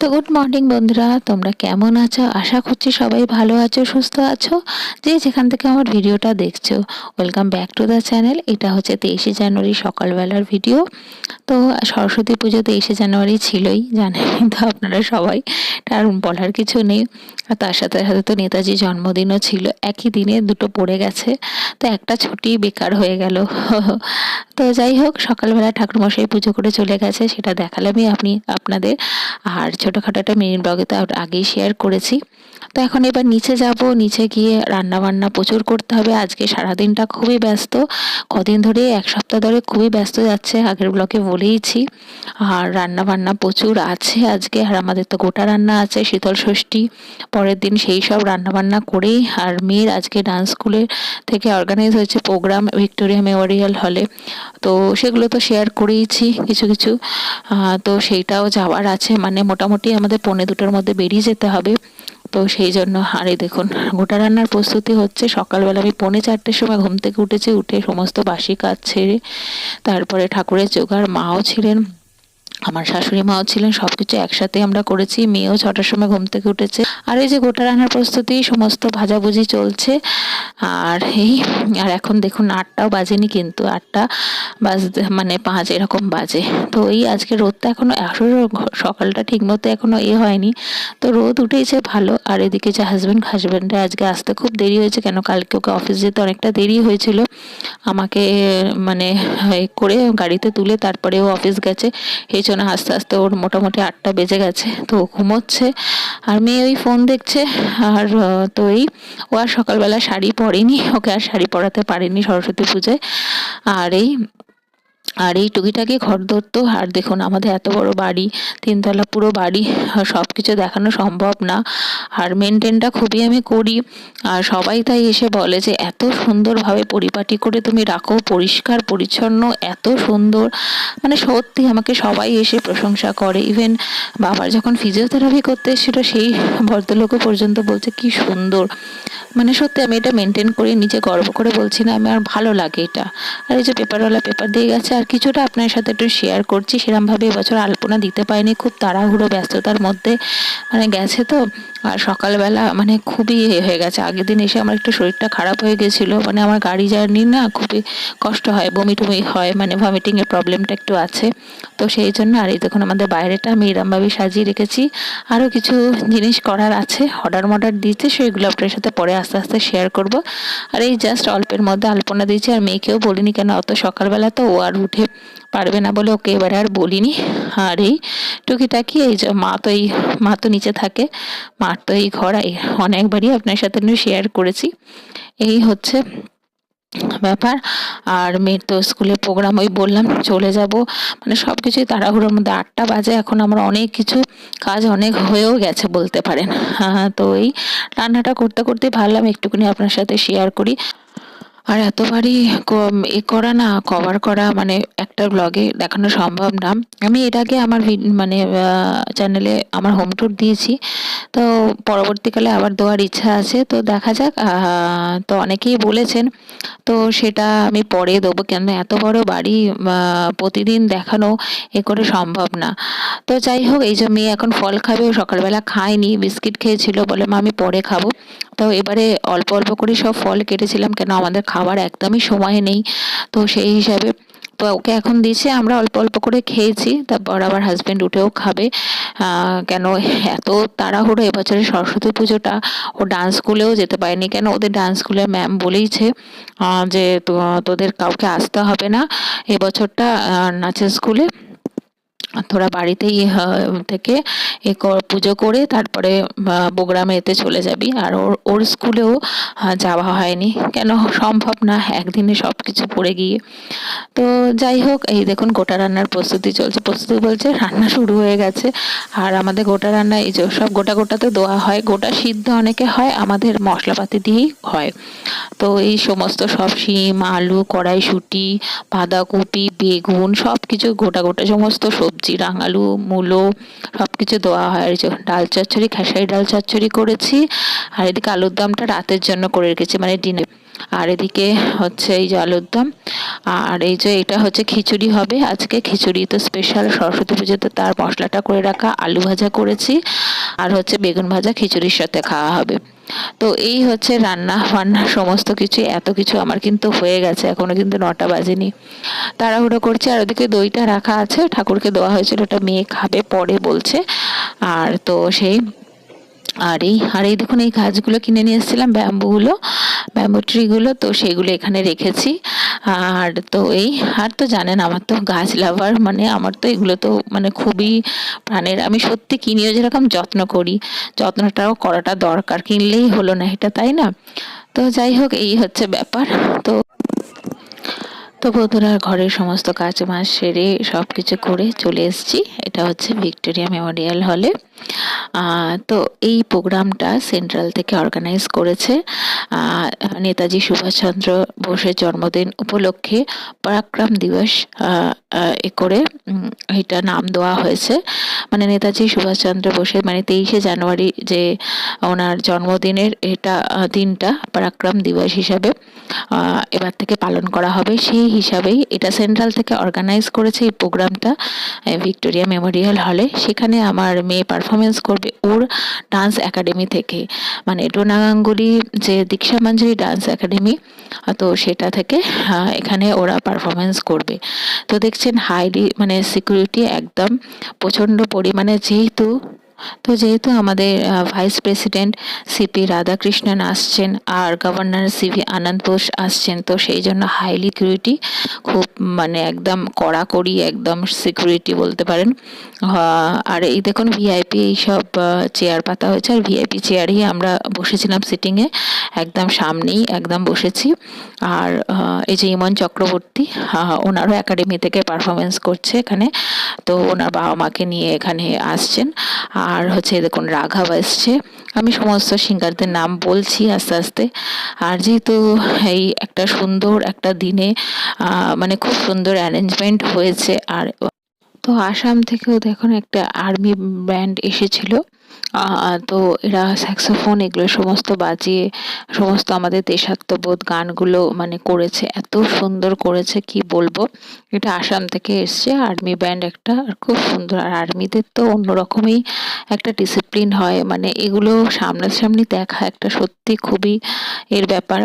তো good morning বন্ধুরা, তোমরা কেমন আছো? আশা করছি সবাই ভালো আছো, সুস্থ আছো। যে যেখান থেকে আমার ভিডিওটা দেখছ welcome back to the channel এটা হচ্ছে তেইশে জানুয়ারি সকালবেলার ভিডিও তো সরস্বতী পুজো তেইশে জানুয়ারি ছিলই, জানেন তো আপনারা সবাই, তার বলার কিছু নেই। আর তার সাথে সাথে তো নেতাজি জন্মদিনও ছিল, একই দিনে দুটো পড়ে গেছে। তো একটা ছুটি বেকার হয়ে গেল। তো যাই হোক, সকালবেলা ঠাকুরমশাই পুজো করে চলে গেছে, সেটা দেখালামই আপনি, আপনাদের। আর ছোটোখাটো একটা মিনি ব্লগে তো আগেই শেয়ার করেছি। তো এখন এবার নিচে যাব, নিচে গিয়ে রান্না বান্না প্রচুর করতে হবে। আজকে সারাদিনটা খুবই ব্যস্ত। কদিন ধরে এক সপ্তাহ ধরে খুবই ব্যস্ত যাচ্ছে, আগের ব্লকে বলেইছি। আর রান্না বান্না প্রচুর আছে আজকে, আর আমাদের তো গোটা রান্না আছে, শীতল ষষ্ঠী, পরের দিন সেই সব রান্না বান্না করেই। আর মেয়ের আজকে ডান্স স্কুলের থেকে অর্গানাইজ হয়েছে প্রোগ্রাম ভিক্টোরিয়া মেমোরিয়াল হলে তো সেগুলো তো শেয়ার করেইছি কিছু কিছু। তো সেইটাও যাওয়ার আছে। মানে মোটামুটি আমাদের পৌনে দুটোর মধ্যে বেরিয়ে যেতে হবে। তো সেই জন্য, আরে দেখুন, গোটা রান্নার প্রস্তুতি হচ্ছে, সকালবেলা আমি পৌনে চারটের সময় ঘুম থেকে উঠেছি, উঠে সমস্ত বাসি কাজ ছেড়ে, তারপরে ঠাকুরের জোগাড়, মাও ছিলেন। আমার শাশুড়ি মাও ছিলেন, সবকিছু একসাথে আমরা করেছি। মেয়েও ছটার সময় ঘুম থেকে উঠেছে। আর এই যে গোটা রান্নার প্রস্তুতি, সমস্ত ভাজাভুজি চলছে। আর এই, আর এখন দেখুন আটটাও বাজেনি কিন্তু, আটটা বাজতে মানে পাঁচ এরকম বাজে। তো এই আজকে রোদটা এখনও আসলে সকালটা ঠিক মতো এখনও এ হয়নি। তো রোদ উঠেছে ভালো, আর এদিকে যে হাজব্যান্ড হাজব্যান্ডে আজকে আসতে খুব দেরি হয়েছে কেন, কালকে ওকে অফিস যেতে অনেকটা দেরি হয়েছিল। আমাকে মানে করে গাড়িতে তুলে তারপরে ও অফিস গেছে। এই জন্য আস্তে আস্তে ওর মোটামুটি আটটা বেজে গেছে। তো ঘুমোচ্ছে আর মেয়ে ওই ফোন দেখছে আর তো এই ও আর সকালবেলা শাড়ি পরেনি, ওকে আর শাড়ি পরাতে পারেনি সরস্বতী পুজোয়। আর এই আর এই টুকিটাকি ঘর ধরতো আর দেখুন আমাদের এত বড় বাড়ি, তিনতলা পুরো বাড়ি সব কিছু দেখানো সম্ভব না। আর মেনটেনটা খুবই আমি করি, আর সবাই তাই এসে বলে যে, এত সুন্দরভাবে পরিপাটি করে তুমি রাখো, পরিষ্কার, পরিচ্ছন্ন, এত সুন্দর। মানে সত্যি আমাকে সবাই এসে প্রশংসা করে। ইভেন বাবার যখন ফিজিওথেরাপি করতে এসেছিল, সেই ভদ্রলোকও পর্যন্ত বলছে, কি সুন্দর। মানে সত্যি আমি এটা মেনটেন করে, নিজে গর্ব করে বলছি না আমি আর ভালো লাগে এটা। আর এই যে পেপারওয়ালা পেপার দিয়ে গেছে, আর কিছুটা আপনার সাথে একটু শেয়ার করছি। সেরমভাবে এবছর আলপনা দিতে পারিনি, খুব তাড়াহুড়ো ব্যস্ততার মধ্যে। মানে গেছে তো, আর সকালবেলা মানে খুবই হয়ে গেছে। আগের দিন এসে আমার একটু শরীরটা খারাপ হয়ে গেছিল। মানে আমার গাড়ি জার্নি না খুবই কষ্ট হয় বমি টমি হয় মানে ভমিটিংয়ের প্রবলেমটা একটু আছে। তো সেই জন্য আর এই দেখুন আমাদের বাইরেটা আমি এরমভাবে সাজিয়ে রেখেছি। আরও কিছু জিনিস করার আছে অর্ডার মর্ডার দিয়েছে, সেগুলো আপনার সাথে পরে আস্তে আস্তে শেয়ার করব। আর এই জাস্ট অল্পের মধ্যে আলপনা দিয়েছি, আর মেয়েকেও বলিনি কেন, অত সকালবেলা তো ও আর উঠে পারবে না বলে ওকে এবারে আর বলিনি। আর এই টুকিটাকি, এই যে মা তো এই, মা তো নিচে থাকে, মার তো এই ঘর অনেকবারই আপনার সাথে শেয়ার করেছি। এই হচ্ছে ব্যাপার। আর মেয়ের তো স্কুলে প্রোগ্রাম ওই বললাম চলে যাব। মানে সব কিছুই তাড়াহুড়োর মধ্যে। আটটা বাজে, এখন আমার অনেক কিছু কাজ অনেক হয়েও গেছে বলতে পারেন। হ্যাঁ তো এই রান্নাটা করতে করতে ভাবলাম একটুখানি আপনার সাথে শেয়ার করি। আর এতবারই এ করা না কভার করা মানে একটা ব্লগে দেখানো সম্ভব না। আমি এর আগে আমার মানে চ্যানেলে আমার হোম ট্যুর দিয়েছি। তো পরবর্তীকালে আবার দেওয়ার ইচ্ছা আছে, তো দেখা যাক তো অনেকেই বলেছেন, তো সেটা আমি পরে দেবো। কেন এত বড় বাড়ি প্রতিদিন দেখানো এ করে সম্ভব না। তো যাই হোক, এই যে মেয়ে এখন ফল খাবে সকালবেলা খায়নি, বিস্কিট খেয়েছিল বলে, মা, আমি পরে খাব। তো এবারে অল্প অল্প করে সব ফল কেটেছিলাম কেন আমাদের খাবার একদমই সময় নেই। তো সেই হিসাবে তো ওকে এখন দিয়েছে, আমরা অল্প অল্প করে খেয়েছি তারপর আবার হাজবেন্ড উঠেও খাবে। কেন এত তাড়াহুড়ো, এবছরের সরস্বতী পুজোটা ও ডান্স স্কুলেও যেতে পারেনি। কেন ওদের ডান্স স্কুলে ম্যাম বলেইছে যে তোদের কাউকে আসতে হবে না। এবছরটা নাচের স্কুলে তোরা বাড়িতেই থেকে এ পুজো করে তারপরে প্রোগ্রামে এতে চলে যাবি। আর ওর ওর স্কুলেও যাওয়া হয়নি। কেন? সম্ভব না, একদিনে সব কিছু পড়ে গিয়ে। তো যাই হোক, এই দেখুন গোটা রান্নার প্রস্তুতি চলছে। প্রস্তুতি বলছে, রান্না শুরু হয়ে গেছে। আর আমাদের গোটা রান্না, এই যে সব গোটা গোটাতে দেওয়া হয়, গোটা সিদ্ধ অনেকে হয়, আমাদের মশলাপাতি দিয়েই হয়। তো এই সমস্ত সব শিম, আলু, কড়াইশুঁটি, বাঁধাকপি, বেগুন সব কিছু গোটা গোটা সমস্ত সবজি রাঙালু মূলো সব কিছু দেওয়া হয়। আর ডাল চচ্চড়ি, খেসারি ডাল চচ্চড়ি করেছি। আর এদিকে আলুর দমটা রাতের জন্য করে রেখেছি মানে ডিনে আর এদিকে হচ্ছে এই যে আলুর দম। আর এই যে এটা হচ্ছে খিচুড়ি হবে। আজকে খিচুড়ি তো স্পেশাল সরস্বতী পুজোতে তার মশলাটা করে রাখা, আলু ভাজা করেছি। আর হচ্ছে বেগুন ভাজা খিচুড়ির সাথে খাওয়া হবে। তো এই হচ্ছে রান্না বান্না সমস্ত কিছু। এত কিছু আমার কিন্তু হয়ে গেছে। এখনও কিন্তু নটা বাজেনি। তাড়াহুড়ো করছে। আর ওদিকে দইটা রাখা আছে। ঠাকুরকে দেওয়া হয়েছিল। ওটা মেয়ে খাবে, পরে বলছে। আর তো সেই আর এই আর এই দেখুন, এই গাছগুলো কিনে নিয়ে এসেছিলাম, ব্যাম্বুগুলো, ব্যাম্বু ট্রিগুলো, তো সেগুলো এখানে রেখেছি। আর তো এই, আর তো জানেন, আমার তো গাছ লাভার মানে আমার তো এগুলো তো মানে খুবই প্রাণের। আমি সত্যি কিনিও যেরকম যত্ন করি, যত্নটাও করাটা দরকার, কিনলেই হলো না এটা, তাই না? তো যাই হোক, এই হচ্ছে ব্যাপার। তো তো বন্ধুরা, ঘরের সমস্ত কাজ মাস সেরে সব কিছু করে চলে এসেছি। এটা হচ্ছে ভিক্টোরিয়া মেমোরিয়াল হলে। তো এই প্রোগ্রামটা সেন্ট্রাল থেকে অর্গানাইজ করেছে নেতাজি সুভাষচন্দ্র বোসের জন্মদিন উপলক্ষে পরাক্রম দিবস এ করে এটা নাম দেওয়া হয়েছে। মানে নেতাজি সুভাষচন্দ্র বোসের মানে তেইশে জানুয়ারি যে ওনার জন্মদিনের এটা দিনটা পরাক্রম দিবস হিসাবে এবার থেকে পালন করা হবে। সেই হিসাবেই এটা সেন্ট্রাল থেকে অর্গানাইজ করেছে এই প্রোগ্রামটা ভিক্টোরিয়া মেমোরিয়াল হলে। সেখানে আমার মেয়ে পারফরমেন্স করবে ওর ডান্স একাডেমি থেকে। মানে ডোনা গাঙ্গুলি যে দীক্ষা মাঞ্জুরি ডান্স একাডেমি তো সেটা থেকে এখানে ওরা পারফরমেন্স করবে। তো দেখছেন হাইলি মানে সিকিউরিটি একদম প্রচণ্ড পরিমাণে যেহেতু তো যেহেতু আমাদের ভাইস প্রেসিডেন্ট সিপি রাধাকৃষ্ণন আসছেন আর governor C V Ananda Bose আসছেন, তো সেই জন্য হাইলি সিকিউরিটি খুব মানে একদম কড়াকড়ি, একদম সিকিউরিটি বলতে পারেন। আর এই দেখুন ভিআইপি এইসব চেয়ার পাতা হয়েছে। আর ভিআইপি চেয়ারেই আমরা বসেছিলাম সিটিংয়ে একদম সামনেই একদম বসেছি। আর এই যে ইমন চক্রবর্তী ওনারও একাডেমি থেকে পারফরমেন্স করছে এখানে, তো ওনার বাবা মাকে নিয়ে এখানে আসছেন। আর হচ্ছে দেখুন রাঘাব আসছে। আমি সমস্ত সিঙ্গারদের নাম বলছি আস্তে আস্তে। আর যেহেতু এই একটা সুন্দর একটা দিনে মানে খুব সুন্দর অ্যারেঞ্জমেন্ট হয়েছে আর তো আসাম থেকেও দেখুন একটা আর্মি ব্যান্ড এসেছিল। তো এরা স্যাক্সোফোন এগুলো সমস্ত বাজিয়ে, সমস্ত আমাদের দেশাত্মবোধ গানগুলো মানে করেছে, এত সুন্দর করেছে, কি বলব? এটা আসাম থেকে এসছে আর্মি ব্যান্ড একটা, আর খুব সুন্দর। আর আর্মিদের তো অন্যরকমই একটা ডিসিপ্লিন হয় মানে এগুলো সামনাসামনি দেখা একটা সত্যি খুবই এর ব্যাপার।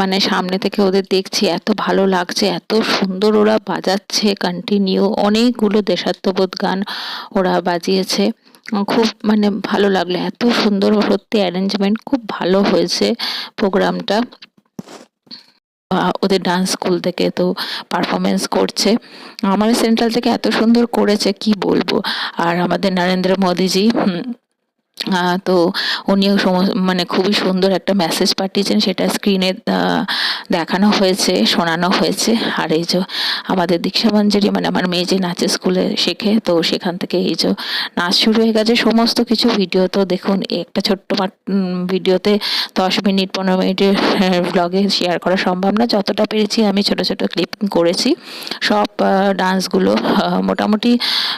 মানে সামনে থেকে ওদের দেখছি, এত ভালো লাগছে, এত সুন্দর ওরা বাজাচ্ছে কন্টিনিউ অনেকগুলো দেশাত্মবোধ গান ওরা বাজিয়েছে। খুব মানে ভালো লাগল। এত সুন্দর সত্যি অ্যারেঞ্জমেন্ট খুব ভালো হয়েছে প্রোগ্রামটা ওদের ডান্স স্কুল থেকে তো পারফরমেন্স করছে। আমাদের সেন্ট্রাল থেকে এত সুন্দর করেছে, কি বলব? আর আমাদের নরেন্দ্র মোদীজি তো উনিও মানে খুবই সুন্দর একটা মেসেজ পাঠিয়েছেন। সেটা স্ক্রিনে দেখানো হয়েছে, শোনানো হয়েছে। আর এই যে আমাদের দীক্ষা মঞ্জুরি মানে আমার মেয়ে যে নাচের স্কুলে শেখে, তো সেখান থেকে এই যে নাচ শুরু হয়ে গেছে। সমস্ত কিছু ভিডিও তো দেখুন, একটা ছোট্ট ভিডিওতে দশ মিনিট, পনেরো মিনিটের ব্লগে শেয়ার করা সম্ভব না। যতটা পেরেছি আমি ছোট ছোট ক্লিপ করেছি। সব ডান্সগুলো মোটামুটি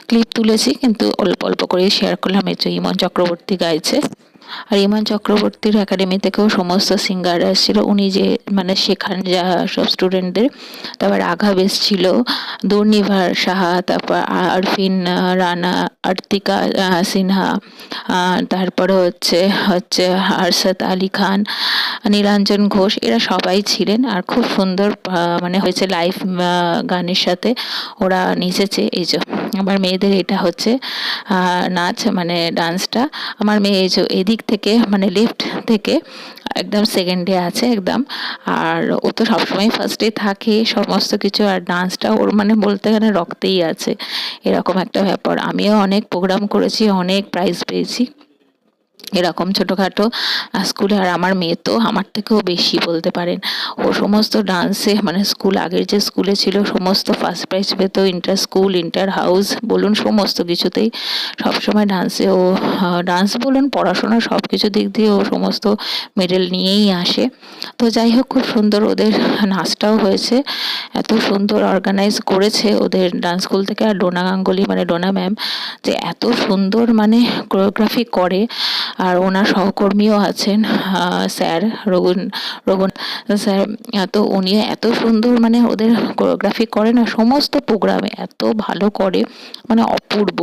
ক্লিপ তুলেছি। কিন্তু অল্প অল্প করে শেয়ার করলাম। এই যে ইমন চক্রবর্তী গাইছে। আর ইমন চক্রবর্তীর একাডেমি থেকেও সমস্ত সিঙ্গার এসেছিল। উনি যে মানে শেখান যা সব স্টুডেন্টদের তারপর রাঘা বেশ ছিল, দুর্নিভার সাহা, তারপর আরফিন রানা, আর্তিকা সিনহা তারপরে হচ্ছে হচ্ছে হর্ষদ আলী খান নীলাঞ্জন ঘোষ, এরা সবাই ছিলেন। আর খুব সুন্দর মানে হয়েছে লাইভ গানের সাথে ওরা নেচেছে। এই যে আমার মেয়েদের এটা হচ্ছে নাচ মানে ডান্সটা আমার মেয়ে এদিক থেকে মানে লেফট থেকে একদম সেকেন্ডে আছে একদম। আর ও তো সবসময় ফার্স্টে থাকে, সমস্ত কিছু। আর ডান্সটা ওর মানে বলতে গেলে রক্তেই আছে, এরকম একটা ব্যাপার। আমিও অনেক প্রোগ্রাম করেছি, অনেক প্রাইজ পেয়েছি। এরকম ছোটোখাটো স্কুলে আর আমার মেয়ে তো আমার থেকেও বেশি বলতে পারেন। ও সমস্ত ডান্সে মানে স্কুল আগের যে স্কুলে ছিল, সমস্ত ফার্স্ট প্রাইজ পেতো ইন্টার স্কুল ইন্টার হাউস বলুন সমস্ত কিছুতেই। সবসময় ডান্সে ও ডান্স বলুন, পড়াশোনা সব কিছু দিক দিয়ে ও সমস্ত মেডেল নিয়েই আসে। তো যাই হোক, খুব সুন্দর ওদের নাচটাও হয়েছে। এত সুন্দর অর্গানাইজ করেছে ওদের ডান্স স্কুল থেকে। আর ডোনা গাঙ্গুলি মানে ডোনা ম্যাম যে এত সুন্দর মানে কোরিওগ্রাফি করে। আর ওনার সহকর্মীও আছেন স্যার রঘুন রঘুন, স্যার, তো উনি এত সুন্দর মানে ওদের কোরিওগ্রাফি করে না, সমস্ত প্রোগ্রামে এত ভালো করে মানে অপূর্ব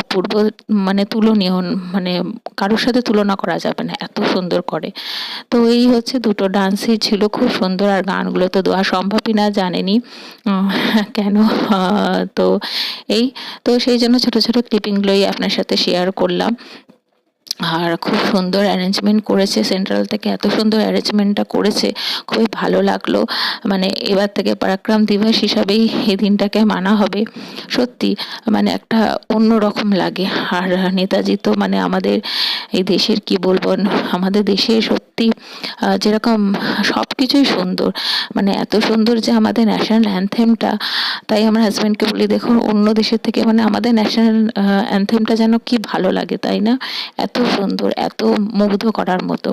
অপূর্ব মানে তুলনীয় মানে কারোর সাথে তুলনা করা যাবে না, এত সুন্দর করে। তো এই হচ্ছে দুটো ডান্সই ছিল খুব সুন্দর, আর গানগুলো তো দেওয়া সম্ভবই না, জানেনি। কেন? তো এই, তো সেই জন্য ছোট ছোট ক্লিপিংগুলোই আপনার সাথে শেয়ার করলাম। আর খুব সুন্দর অ্যারেঞ্জমেন্ট করেছে সেন্ট্রাল থেকে, এত সুন্দর অ্যারেঞ্জমেন্টটা করেছে, খুবই ভালো লাগল। মানে এবার থেকে পরাক্রম দিবস হিসাবেই এই দিনটাকে মানা হবে। সত্যি মানে একটা অন্য রকম লাগে। আর নেতাজি তো মানে আমাদের এই দেশের, কি বলব, আমাদের দেশে সত্যি যেরকম সব কিছুই সুন্দর। মানে এত সুন্দর যে আমাদের ন্যাশনাল অ্যানথেমটা তাই আমার হাজব্যান্ডকে বলি, দেখুন, অন্য দেশের থেকে মানে আমাদের ন্যাশনাল অ্যানথেমটা যেন কি ভালো লাগে, তাই না? এত সুন্দর, এত মুগ্ধ করার মতো।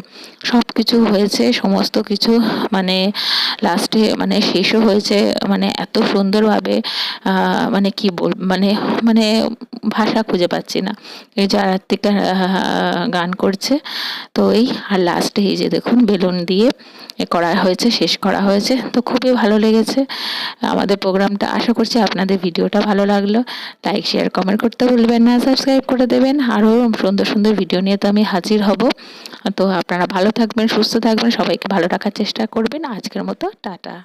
সব কিছু হয়েছে, সমস্ত কিছু মানে লাস্টে মানে শেষও হয়েছে মানে এত সুন্দরভাবে মানে কি বল মানে মানে ভাষা খুঁজে পাচ্ছি না। এই যে আরাত্রিকা গান করছে, তো এই, আর লাস্টে এই যে দেখুন, বেলুন দিয়ে করা হয়েছে, শেষ করা হয়েছে, তো খুবই ভালো লেগেছে। আমাদের প্রোগ্রামটা, আশা করছি আপনাদের ভিডিওটা ভালো লাগল। লাইক শেয়ার কমেন্ট করতে ভুলবেন না সাবস্ক্রাইব করে দেবেন। আরও সুন্দর সুন্দর ভিডিও নিয়ে তো আমি হাজির হব। তো আপনারা ভালো থাকবেন, সুস্থ থাকবেন, সবাইকে ভালো রাখার চেষ্টা করবেন। আজকের মতো, টাটা।